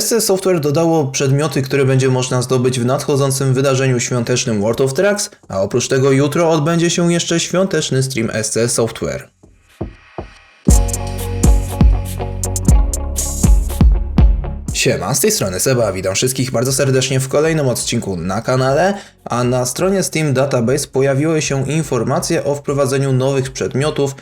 SC Software dodało przedmioty, które będzie można zdobyć w nadchodzącym wydarzeniu świątecznym World of Tracks, a oprócz tego jutro odbędzie się jeszcze świąteczny stream SC Software. Siema, z tej strony Seba, witam wszystkich bardzo serdecznie w kolejnym odcinku na kanale, a na stronie Steam Database pojawiły się informacje o wprowadzeniu nowych przedmiotów,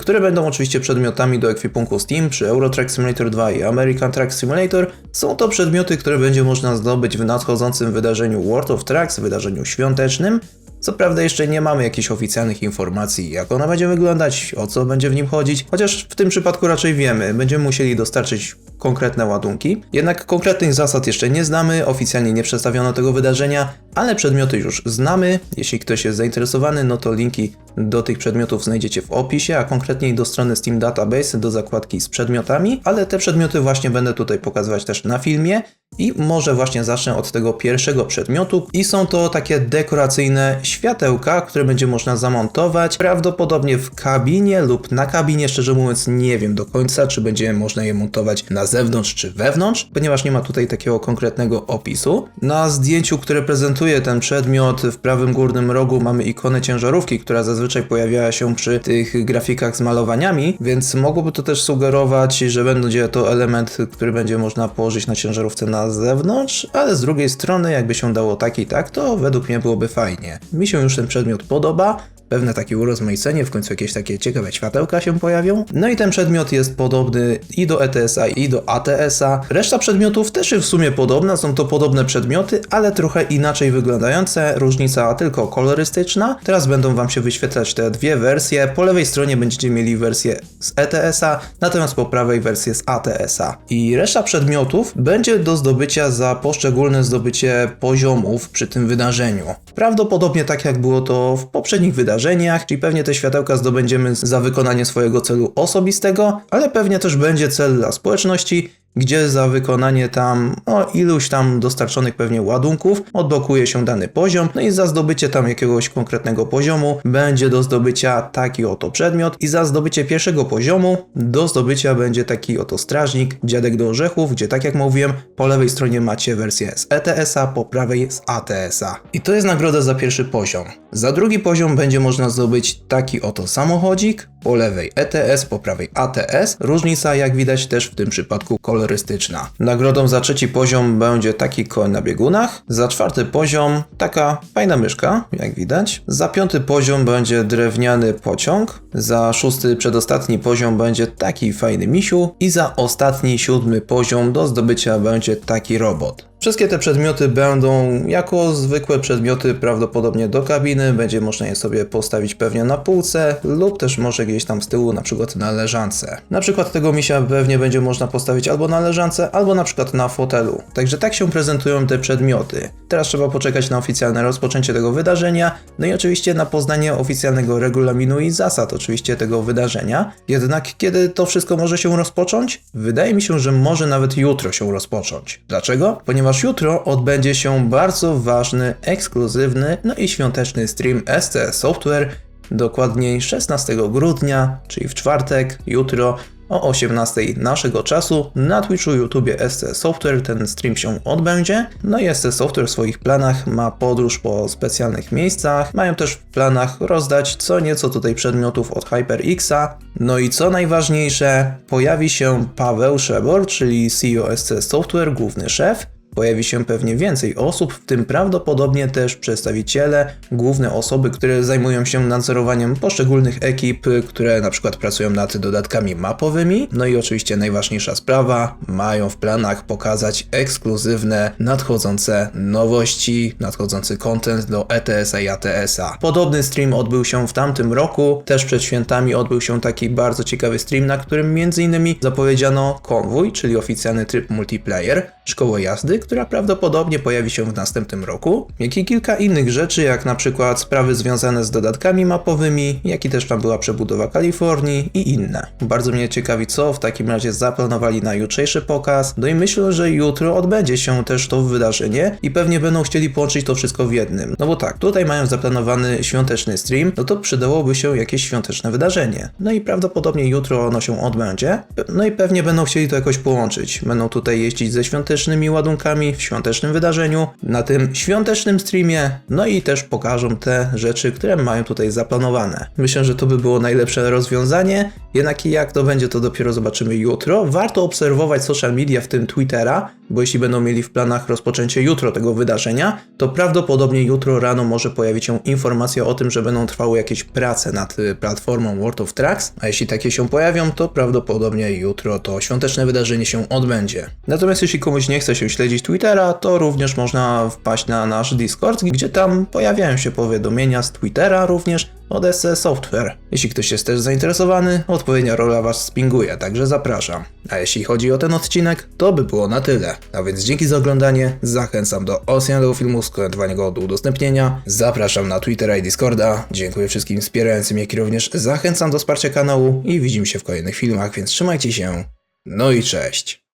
które będą oczywiście przedmiotami do ekwipunku Steam przy Euro Truck Simulator 2 i American Truck Simulator. Są to przedmioty, które będzie można zdobyć w nadchodzącym wydarzeniu World of Trucks, wydarzeniu świątecznym. Co prawda jeszcze nie mamy jakichś oficjalnych informacji, jak ona będzie wyglądać, o co będzie w nim chodzić, chociaż w tym przypadku raczej wiemy, będziemy musieli dostarczyć konkretne ładunki. Jednak konkretnych zasad jeszcze nie znamy, oficjalnie nie przedstawiono tego wydarzenia, ale przedmioty już znamy. Jeśli ktoś jest zainteresowany, no to linki do tych przedmiotów znajdziecie w opisie, a konkretniej do strony Steam Database, do zakładki z przedmiotami, ale te przedmioty właśnie będę tutaj pokazywać też na filmie. I może właśnie zacznę od tego pierwszego przedmiotu i są to takie dekoracyjne światełka, które będzie można zamontować prawdopodobnie w kabinie lub na kabinie, szczerze mówiąc nie wiem do końca, czy będzie można je montować na zewnątrz czy wewnątrz, ponieważ nie ma tutaj takiego konkretnego opisu. Na zdjęciu, które prezentuje ten przedmiot w prawym górnym rogu mamy ikonę ciężarówki, która zazwyczaj pojawiała się przy tych grafikach z malowaniami, więc mogłoby to też sugerować, że będzie to element, który będzie można położyć na ciężarówce na zewnątrz, ale z drugiej strony, jakby się dało tak i tak, to według mnie byłoby fajnie. Mi się już ten przedmiot podoba, pewne takie urozmaicenie, w końcu jakieś takie ciekawe światełka się pojawią. No i ten przedmiot jest podobny i do ETS-a, i do ATS-a. Reszta przedmiotów też jest w sumie podobna, są to podobne przedmioty, ale trochę inaczej wyglądające. Różnica tylko kolorystyczna. Teraz będą Wam się wyświetlać te dwie wersje. Po lewej stronie będziecie mieli wersję z ETS-a, natomiast po prawej wersję z ATS-a. I reszta przedmiotów będzie do zdobycia za poszczególne zdobycie poziomów przy tym wydarzeniu. Prawdopodobnie tak jak było to w poprzednich wydarzeniach, czyli pewnie te światełka zdobędziemy za wykonanie swojego celu osobistego, ale pewnie też będzie cel dla społeczności, gdzie za wykonanie tam no, iluś tam dostarczonych pewnie ładunków odblokuje się dany poziom, no i za zdobycie tam jakiegoś konkretnego poziomu będzie do zdobycia taki oto przedmiot i za zdobycie pierwszego poziomu do zdobycia będzie taki oto strażnik, dziadek do orzechów, gdzie tak jak mówiłem, po lewej stronie macie wersję z ETS-a, po prawej z ATS-a. I to jest nagroda za pierwszy poziom. Za drugi poziom będzie można zdobyć taki oto samochodzik, po lewej ETS, po prawej ATS. Różnica jak widać też w tym przypadku kolorystyczna. Nagrodą za trzeci poziom będzie taki koń na biegunach. Za czwarty poziom taka fajna myszka, jak widać. Za piąty poziom będzie drewniany pociąg. Za szósty przedostatni poziom będzie taki fajny misiu. I za ostatni siódmy poziom do zdobycia będzie taki robot. Wszystkie te przedmioty będą jako zwykłe przedmioty prawdopodobnie do kabiny, będzie można je sobie postawić pewnie na półce lub też może gdzieś tam z tyłu na przykład na leżance. Na przykład tego misia pewnie będzie można postawić albo na leżance, albo na przykład na fotelu. Także tak się prezentują te przedmioty. Teraz trzeba poczekać na oficjalne rozpoczęcie tego wydarzenia, no i oczywiście na poznanie oficjalnego regulaminu i zasad oczywiście tego wydarzenia. Jednak kiedy to wszystko może się rozpocząć? Wydaje mi się, że może nawet jutro się rozpocząć. Dlaczego? Ponieważ ponieważ jutro odbędzie się bardzo ważny, ekskluzywny, no i świąteczny stream SC Software, dokładniej 16 grudnia, czyli w czwartek, jutro o 18 naszego czasu na Twitchu, YouTubie SC Software ten stream się odbędzie. No i SC Software w swoich planach ma podróż po specjalnych miejscach. Mają też w planach rozdać co nieco tutaj przedmiotów od HyperXa. No i co najważniejsze, pojawi się Paweł Szebor, czyli CEO SC Software, główny szef. Pojawi się pewnie więcej osób, w tym prawdopodobnie też przedstawiciele, główne osoby, które zajmują się nadzorowaniem poszczególnych ekip, które na przykład pracują nad dodatkami mapowymi. No i oczywiście najważniejsza sprawa, mają w planach pokazać ekskluzywne, nadchodzące nowości, nadchodzący content do ETS-a i ATS-a. Podobny stream odbył się w tamtym roku, też przed świętami odbył się taki bardzo ciekawy stream, na którym m.in. zapowiedziano konwój, czyli oficjalny tryb multiplayer, szkołę jazdy, która prawdopodobnie pojawi się w następnym roku, jak i kilka innych rzeczy, jak na przykład sprawy związane z dodatkami mapowymi, jak i też tam była przebudowa Kalifornii i inne. Bardzo mnie ciekawi, co w takim razie zaplanowali na jutrzejszy pokaz, no i myślę, że jutro odbędzie się też to wydarzenie i pewnie będą chcieli połączyć to wszystko w jednym. No bo tak, tutaj mają zaplanowany świąteczny stream, no to przydałoby się jakieś świąteczne wydarzenie. No i prawdopodobnie jutro ono się odbędzie, no i pewnie będą chcieli to jakoś połączyć. Będą tutaj jeździć ze świątecznymi ładunkami w świątecznym wydarzeniu, na tym świątecznym streamie, no i też pokażą te rzeczy, które mają tutaj zaplanowane. Myślę, że to by było najlepsze rozwiązanie, jednak jak to będzie, to dopiero zobaczymy jutro. Warto obserwować social media, w tym Twittera, bo jeśli będą mieli w planach rozpoczęcie jutro tego wydarzenia, to prawdopodobnie jutro rano może pojawić się informacja o tym, że będą trwały jakieś prace nad y, platformą World of Tracks, a jeśli takie się pojawią, to prawdopodobnie jutro to świąteczne wydarzenie się odbędzie. Natomiast jeśli komuś nie chce się śledzić Twittera, to również można wpaść na nasz Discord, gdzie tam pojawiają się powiadomienia z Twittera również od SC Software. Jeśli ktoś jest też zainteresowany, odpowiednia rola Was spinguje, także zapraszam. A jeśli chodzi o ten odcinek, to by było na tyle. A więc dzięki za oglądanie, zachęcam do oceniania filmu, skomentowania go do udostępnienia, zapraszam na Twittera i Discorda, dziękuję wszystkim wspierającym, jak i również zachęcam do wsparcia kanału i widzimy się w kolejnych filmach, więc trzymajcie się, no i cześć!